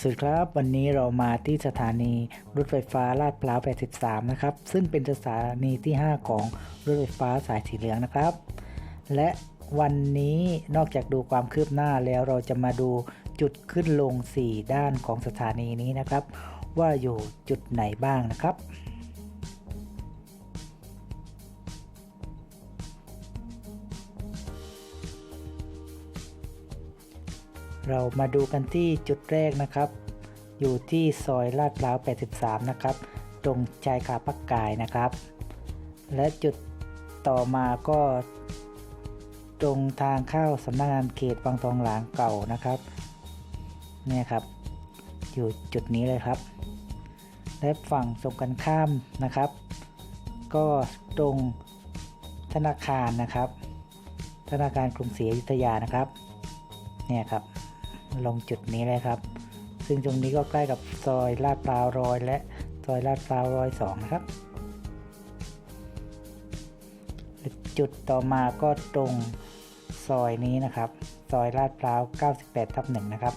สวัสดีครับ วันนี้เรามาที่สถานีรถไฟฟ้าลาดพร้าว 83 นะครับ ซึ่งเป็นสถานีที่ 5 ของรถไฟฟ้าสายสีเหลืองนะครับ และวันนี้นอกจากดูความคืบหน้าแล้วเราจะมาดูจุดขึ้นลง 4 ด้านของสถานีนี้นะครับ ว่าอยู่จุดไหนบ้างนะครับ เรามาดูกันที่จุดแรกนะครับ อยู่ที่ซอยลาดพร้าว 83 นะครับ ตรงชายคาปักกายนะครับ และจุดต่อมาก็ ตรงทางเข้าสำนักงานเขตบางทองหลางเก่านะครับเนี่ยครับ อยู่จุดนี้เลยครับ และฝั่งตรงกันข้ามนะครับ ก็ตรงธนาคารนะครับ ธนาคารกรุงศรีอยุธยานะครับ เนี่ยครับ ลงจุดนี้เลยครับ ซึ่งตรงนี้ก็ใกล้กับซอยลาดพร้าวร้อยและซอยลาดพร้าวร้อยสองนะครับ จุดต่อมาก็ตรงซอยนี้นะครับ ซอยลาดพร้าว 98ทับ1นะครับ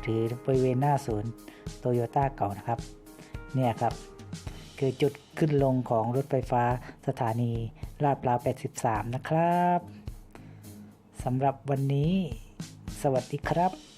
หรือบริเวณหน้าศูนย์โตโยต้าเก่านะครับ เนี่ยครับ คือจุดขึ้นลงของรถไฟฟ้าสถานีลาดพร้าว 83 นะครับสำหรับวันนี้ สวัสดีครับ